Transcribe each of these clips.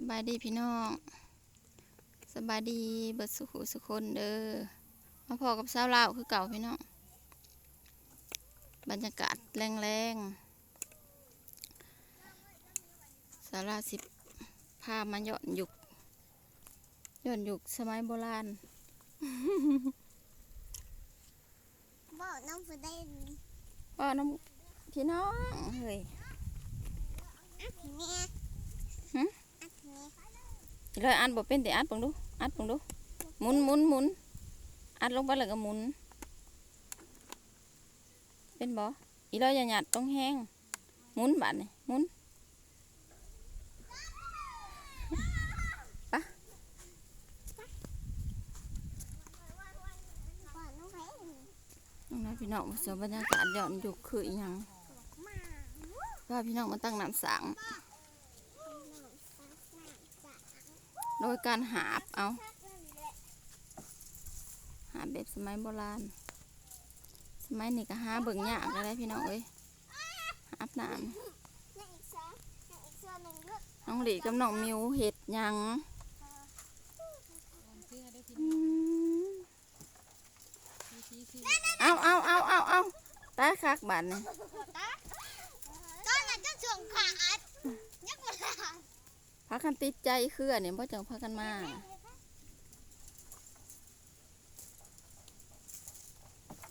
สบายดีพี่น้องสบายดีเบิดสุขุสุคนเด้อมาพอกับสาวลาวคือเก่าพี่น้องบรรยากาศแรงๆสาวลาวสิพามาย้อนยุกย้อนยุกสมัยโบราณบอกน้องฟูได้ป้าน้ำพี่น้องเฮ้ย อัดเนี่ย หึ อัดเนี่ย เลยอัดบ่เป็นแต่อัดเบังดูอัดเบังดูหมุนหมุนหมุนอัดลงไปแล้วก็หมุน เป็นบ่อีเราอย่าหยัดต้องแห้งหมุนบาดนี่หมุนบอกน้องไผ่น้องนะพี่น้องสวนบรรยากาศย้อนยุคคืออีหยังว่าพี่น้องมาตั้งน้ำสัง โดยการหาบเอา หาแบบสมัยโบราณ สมัยนี้ก็หาเบิ่งยากก็ได้พี่น้องเอ้ยหาบน้ำน้องหลีกับน้องมิวเห็ดหยังเอาเอาเอาเอาเอาตาคักบาดนี่ตาตอนนั้นจะส่งขาอัดยักษ์มา พากันติดใจเครือเนี่ยพ่อจังพากันมา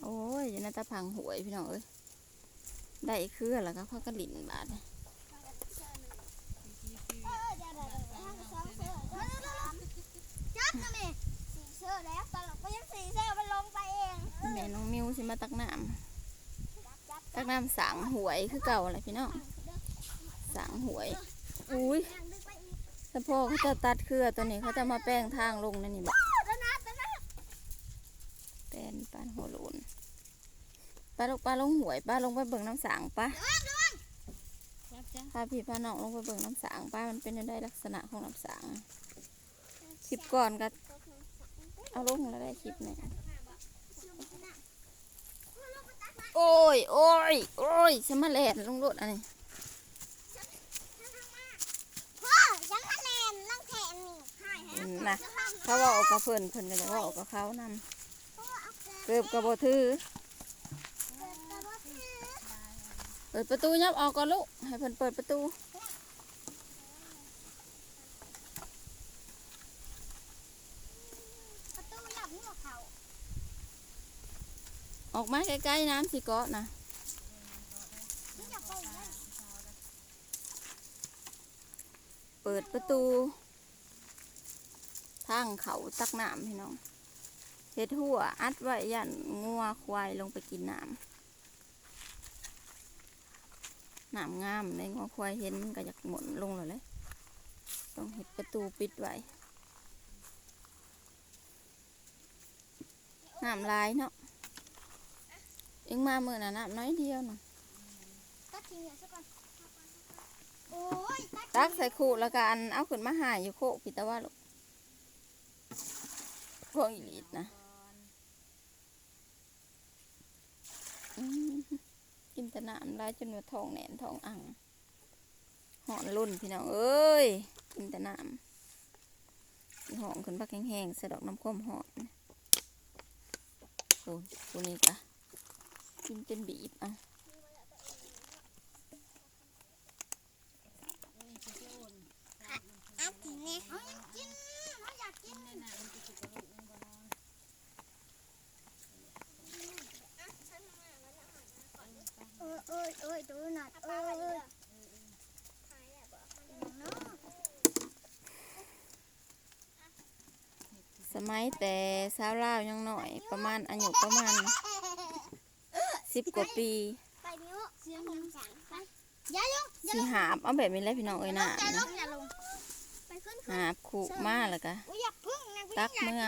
โอ้ยยนาตาพังหวยพี่น้องเอ้ยได้เครือแล้วก็พากันหลินบาดแม่น้อแล้วตอนหลังก็ยังสีเสื้อมันลงไปเองแม่น้องมิวสิมาตักน้ำตักน้ำสังหวยคือเก่าอะไรพี่น้องสังหวยอุ้ย แต่พ่อเขาจะตัดเครือตัวนี้เขาจะมาแป้งทางลงนั่นนี่บอกแป้นปานหัวโลนป้าลงป้าลงหวยป้าลงไปเบิ่งน้ำสังป้าพาพี่พาน้องลงไปเบิ่งน้ำสังป้ามันเป็นยังไงลักษณะของน้ำสังคลิปก่อนก็เอาลงแล้วได้คลิปเนี่ยโอ้ยโอ้ยโอ้ยสมาแลนลงรถอันนี้ พ่อยังคะแนนลังแทนนี่ให้ อืม นะเขาว่าออกกับเพิ่นเพิ่นก็จะว่าออกกับเขานำเกือบกระโบถือเปิดประตูยับออกก่อนลูกให้เพิ่นเปิดประตูออกมาใกล้ๆน้ำสิเกาะนะเปิดประตู ทางเขาตักน้ำพี่น้องเฮ็ดหัวอัดไว้ยันงัวควายลงไปกินน้ำน้ำงามในงัวควายเห็นมันก็อยากหมุนลงเลยเลยต้องเฮ็ดประตูปิดไว้น้ำลายเนาะเอ็งมาเมื่อน่ะน้ำน้อยเดียวน่ะตัดทิ้งเหลือสักก่อนโอ้ยตักใส่ขู่แล้วก็อันเอาขึ้นมาหายอยู่โคกพิตาว่าลูก พวกอีลิตนะกินต่น้ำลายจนว่าทองแหนนทองอังหอนรุ่นพี่น้องเอ้ย กินต่น้ำสิหองขึ้นบักแห้งๆสะดอกน้ำข้มหอนโอ้ตัวนี้กะกินจนบีบอะ อัดทิ้งเนี่ยเอายังกินเขาอยากกินเอ อเออเออดูหน่อยเออเออสมัยแต่สาวลาวยังหน่อยประมาณอายุประมาณสิบกว่าปีไปนิ้วเสียงยังสั่งไปอย่าลงสีหาบเอาแบบนี้เลยพี่น้องเอ้ยนะอย่าลนะงอย่าลงไปขึ้นหาบขู่มาแล้วก็อุ้ยอย่าพึ่งนะตักเมื่อ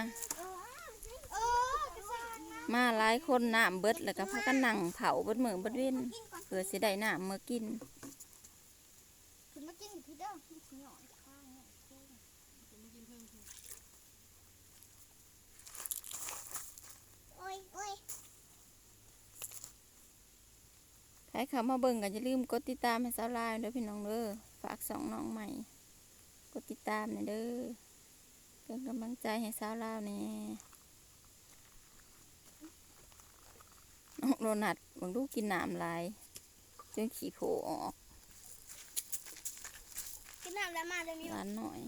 เออกระซ่างนะมาหลายคนน้ำเบิดแล้วก็พากันนั่งเผาเบิดมือเบิดเว้นกินก่อนเพื่อสิได้น้ำเมื่อกินขึ้นมากินพี่เด้อพี่หน่อยข้างเนี่ยโอ้ยโอ้ยใครเข้ามาเบิ่งก็อย่าลืมกดติดตามให้สาวลาวเด้อพี่น้องเด้อฝากสองน้องใหม่ กดติดตามหน่อยเด้อเป็นกำลังใจให้สาวลาวแหน่น้องโดนัทบางลูกกินน้ำลาย จนขี้โผล่ออกกินน้ำแล้วมาเดี๋ยวนี้ร้านหน่อย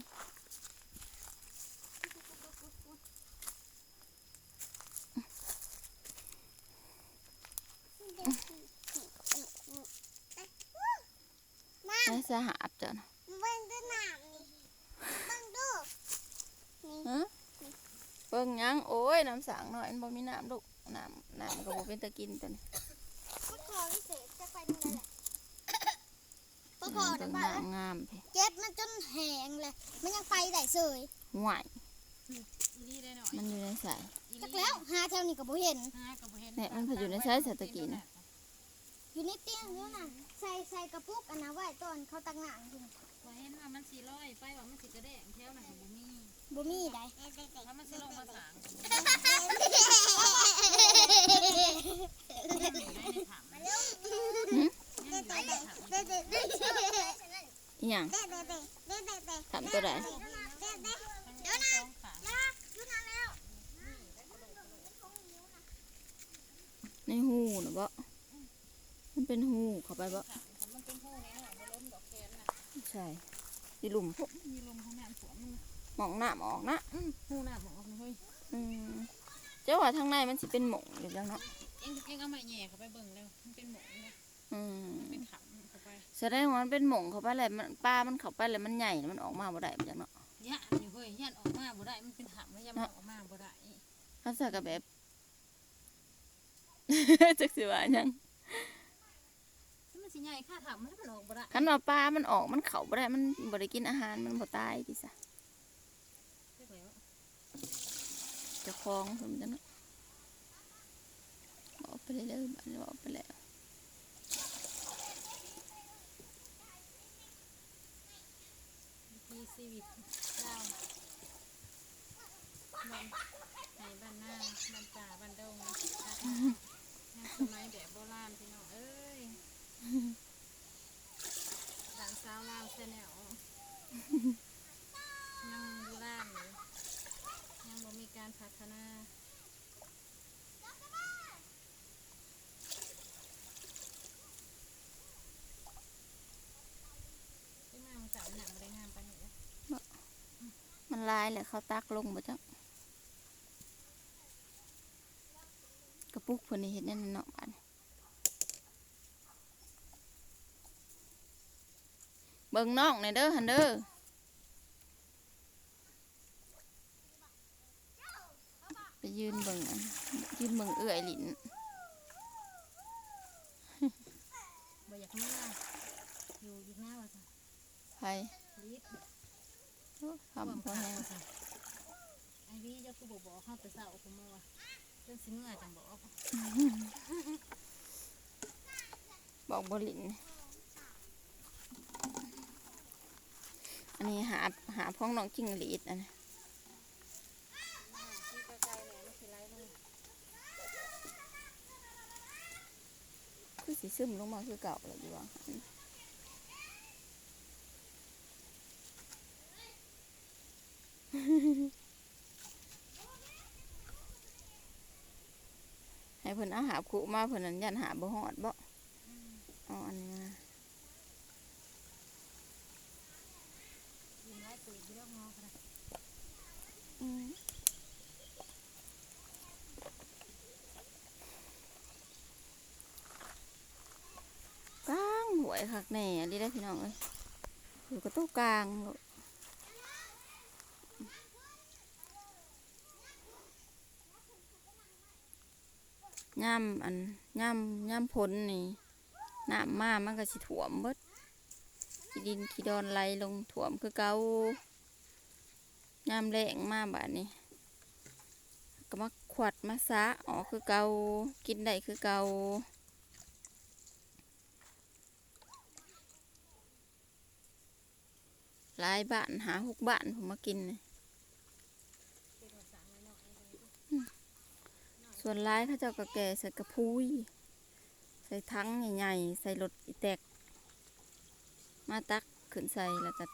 น้ใช้สหาบจ้ะนะำเบิ่งดูน้ำนี่เบิ่งดูนี่ฮะเบิ่งหยังโอ้ยน้ำสางหน่อยมันบ่มีน้ำลูกน้ำน้ำก็บ่เป็นตะกินตัวนี้ มันขอวิเศษจะไปดูนั่นแหละพอพอเบิ่เดี๋ยงวบ้าน้ำงามเพเจ็บมันจนแหงเลย มันยังไปได้เสยห่วยอีนี่ได้หน่อยมันอยู่ในสายจักแล้วหาแถวนี้ก็บ่เห็นฮะก็บ่เห็นเนี่ยมันพออยู่ในสายสัตกินอยู่ในเตียงอยู่น่ะ ใส่ใส่กระปุกอันนั้นไว้ตอนเขาตักน้ำอยู่น่ะบ่เห็นว่ามันสิลอยไปว่ามันสิกระแดงแถวน่ะก็บ่มีบ่มีได้ ถ้ามันสิลงมาสางก็บ่มีได้ในถัง มันยังอยู่ในถังทำตัวใดเดี๋ยวนในหูนะบ่มันเป็นหูเข้าไปบ่มันเป็นหูนี่หน่อยบ่ล้มดอกแคนน่ะใช่ที่หลุมพวกมีลมของน้ำท่วมมันหมองน้ำออกนะอือหูน้ำออกเฮ้ยอืมเจ้าว่าทางในมันสิเป็นหมองอยู่จังเนาะ เอ็งเอ็งเอาไม้แหย่เข้าไปเบิ่งแล้วมันเป็นหมองนะ อืม เป็นถังเข้าไป แสดงว่ามันเป็นหมองเข้าไปแหละมันปลามันเข้าไปแล้วมันใหญ่มันออกมาบ่ได้จังเนาะย่านอยู่เฮ้ยย่านออกมาบ่ได้มันเป็นถังแล้วย่านมันออกมาบ่ได้ลักษณะก็แบบ จักสิว่าหยังมันสิใหญ่ค่าถังมันมันออกบ่ได้คันว่าปลามันออกมันเข้าบ่ได้มันบ่ได้กินอาหารมันบ่ตายติซะเรียกแล้วเจ้าของเพิ่นจังเนาะบอกไปเลยเด้อบัดนี้บอกไปแล้ว มี ชีวิตเราบ้านไหนบ้านหน้าบ้านป่าบ้านดงนะสมัยแบบโบราณพี่น้องเอ้ยหลานสาวลาวแชนแนลยังโบราณอยู่ยังบ่มีการพัฒนาที่มาของสาวหนังบ่ได้งามปานนี้นะ มัน ลายแหละเขาตักลงบ่จังกระปุกเพิ่นนี่เฮ็ดแนั่นเนาะบัดนี้เบิ่งน้องหน่อยเด้อหันเด้อไปยืนเบิ่งอันยืนเบิ่งเอื้อยลิ้นบ่อยากเมื่ออยู่อีกหน้าว่าจ้ะไปลิด ทำพอแห้งไอ้พี่เจ้ากูบอกบอกข้าแต่เศร้าผมมาว่าจนสิเมื่อจังบอกบอกบลินอันนี้หาหาพ้องน้องจิ้งหรีดอันนี้คือสีซึมลงมาคือเก่าเลยอยู่ว่า ให้เพิ่นเอาหาบขู่มาเพิ่นนั้นยันหาบ่ฮอดบ่เอาอันนี้มายิงไล่ตื่นที่เรื่องงอกันนะอืมกลางหวยคักแหน่ดีได้พี่น้องเอ้ยอยู่กระตู้กลางโลด ย่ำอันย่ำย่ำพ้นนี่น้ำมามันก็สิถ่วมเบิดขี้ดินขี้ดอนไหลลงถ่วมคือเกายามแรงมากแบาดนี้ก็มาขวัดมาซะอ๋อคือเกากินได้คือเกาหลายบ้านหาหกบ้านผมมากินนี่อื ส่วนร้ายเขาเจ้าก็แก่ใส่กระพุ้ยใส่ทั้งใหญ่ๆใส่รถอีแตก มาตักขึ้นใส่แล้วก็